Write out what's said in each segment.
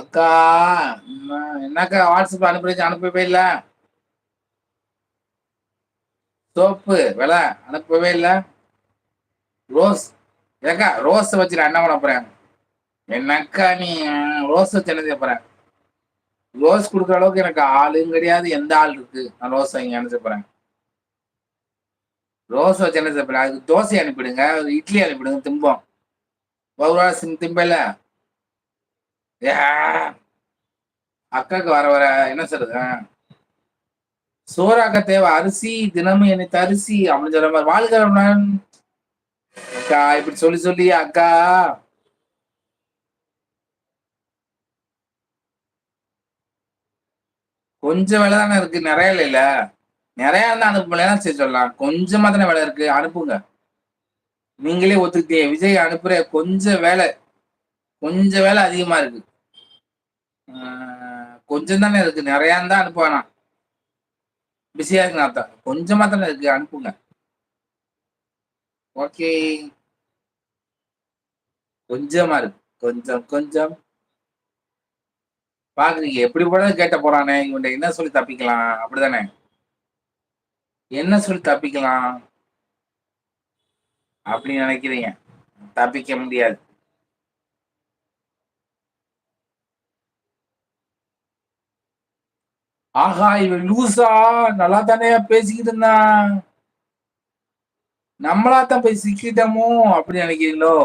அக்கா என்னக்கா வாட்ஸ்அப் அனுப்பிச்சு அனுப்பவே இல்லை. சோப்பு விலை அனுப்பவே இல்லை. ரோஸ் ஏக்கா ரோஸ் வச்சு நான் என்ன பண்ண போறேன் என்னக்கா நீ ரோஸ் வச்சு என்ன செய்ய போறேன் ரோஸ் கொடுக்குற அளவுக்கு எனக்கு ஆளும் கிடையாது எந்த ஆள் இருக்கு? நான் ரோஸ் வாங்கி என்ன போறேன். ரோஸ் வச்சு என்ன செய்ய போறேன் அதுக்கு தோசை அனுப்பிடுங்க ஒரு இட்லி அனுப்பிடுங்க திம்பம். ஒரு திம்பல. அக்காக்கு வர வர என்ன சொல்றது சோறாக்க தேவை அரிசி தினமும் எனக்கு அரிசி அப்படின்னு சொல்ற மாதிரி வாழ்கிறவன் அக்கா இப்படி சொல்லி சொல்லி அக்கா. கொஞ்சம் வேலை தானே இருக்கு நிறைய இல்லைல்ல? நிறைய இருந்தா அனுப்பலாம் சரி சொல்லலாம்? கொஞ்சமா தானே வேலை இருக்கு அனுப்புங்க. நீங்களே ஒத்துக்கிட்டீங்க விஜய் அனுப்புற கொஞ்சம் வேலை கொஞ்சம் வேலை அதிகமா இருக்கு. கொஞ்சம் தானே இருக்கு. நிறைய தான் அனுப்ப வேணாம் பிஸியா இருக்கு அர்த்தம் கொஞ்சமா தானே இருக்கு. அனுப்புங்க. ஓகே கொஞ்சமா இருக்கு. கொஞ்சம் கொஞ்சம். பாக்குறீங்க. எப்படி போட கேட்ட போறானே. இவன் என்ன சொல்லி தப்பிக்கலாம்? அப்படிதானே. என்ன சொல்லி தப்பிக்கலாம்? அப்படின்னு நினைக்கிறீங்க. தப்பிக்க முடியாது. ஆஹா இவன் லூசா நல்லா தானே பேசிக்கிட்டு இருந்தான். நம்மளா தான் போய் சிக்கிட்டோமோ அப்படி நினைக்கிறீங்களோ?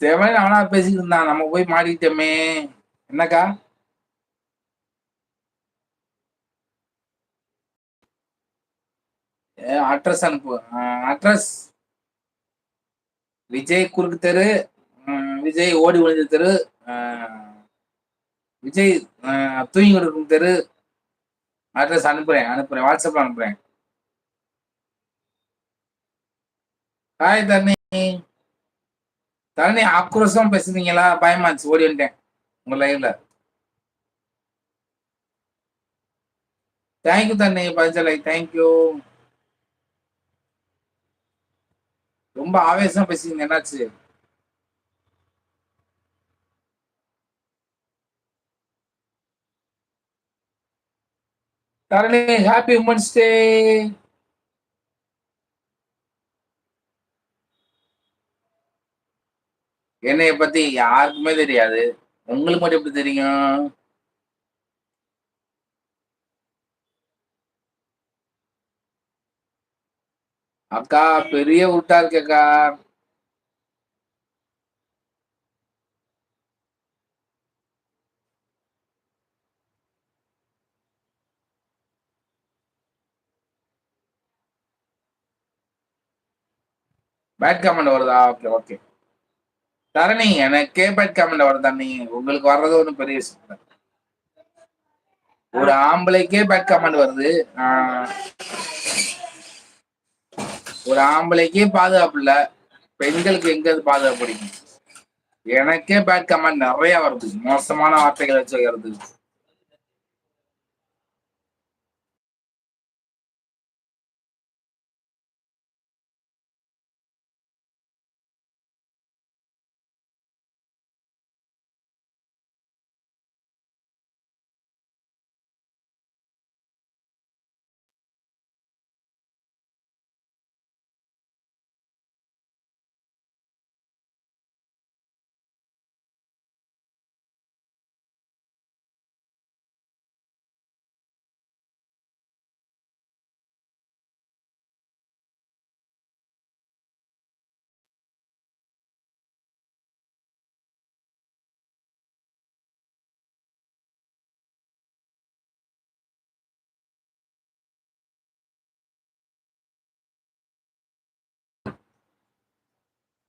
செவன் அவனா பேசிக்கிட்டு இருந்தான். நம்ம போய் மாறிக்கிட்டோமே என்னக்கா? அட்ரஸ் அனுப்பு. அட்ரஸ் விஜய் குறுக்கு தெரு. விஜய் ஓடி ஒழிஞ்ச தெரு. விஜய் தூங்கி கொடுக்கும் தெரு. அட்ரஸ் அனுப்புறேன் அனுப்புறேன். வாட்ஸ்அப்ல அனுப்புறேன். ஹாய் தரணி. தரணி ஆக்ரோஷமா பேசுனீங்களா? பயமாச்சு ஓடி வந்துட்டேன். உங்க லைவ்ல தேங்க்யூ தண்ணி பஞ்சலை தேங்க்யூ ரொம்ப ஆவேசமா பேசுறீங்க என்னாச்சு? தரணி ஹாப்பி உமன்ஸ் டே என்னைய பத்தி யாருக்குமே தெரியாது. உங்களுக்கு மட்டும் எப்படி தெரியும்? அக்கா பெரிய உட்டா இருக்கு அக்கா பேட் கமெண்ட் வருதா? ஓகே ஓகே தரணி எனக்கே பேட் கமெண்ட் வருதா நீ உங்களுக்கு வர்றது ஒன்றும் பெரிய விஷயம் ஒரு ஆம்பளைக்கே பேட் கமெண்ட் வருது. ஆஹ், ஒரு ஆம்பளைக்கே பாதுகாப்பு இல்லை. பெண்களுக்கு எங்க அது பாதுகாப்பு பிடிக்கும்? எனக்கே பேட் கமெண்ட் நிறைய வருது. மோசமான வார்த்தைகள் வச்சு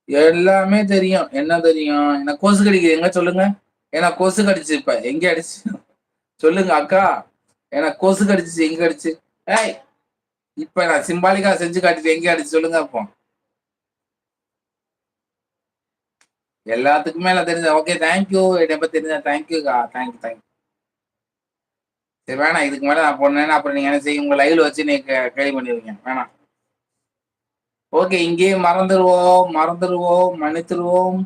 எல்லாமே தெரியும். என்ன தெரியும்? என்ன கொசு கடிக்குது? எங்க சொல்லுங்க? ஏன்னா கொசு கடிச்சு இப்ப. எங்க அடிச்சு? சொல்லுங்க அக்கா. ஏன்னா கொசு கடிச்சு எங்க அடிச்சு? ஏய் இப்ப நான் சிம்பாலிக்கா செஞ்சு காட்டிட்டு எங்க அடிச்சு? சொல்லுங்க அப்போ. எல்லாத்துக்குமே எல்லாம் தெரிஞ்ச ஓகே தேங்க்யூ என்னை பத்தி தெரிஞ்ச தேங்க்யூக்கா தேங்க்யூ தேங்க்யூ சரி வேணாம். இதுக்கு மேலே நான் போனேன்னா அப்புறம் நீங்க என்ன செய்யும் உங்க லைவ்ல வச்சு நீங்க கேள்வி பண்ணிடுவீங்க. வேணாம். ஓகே இங்கேயே மறந்துடுவோம் மறந்துடுவோம் மன்னித்துருவோம்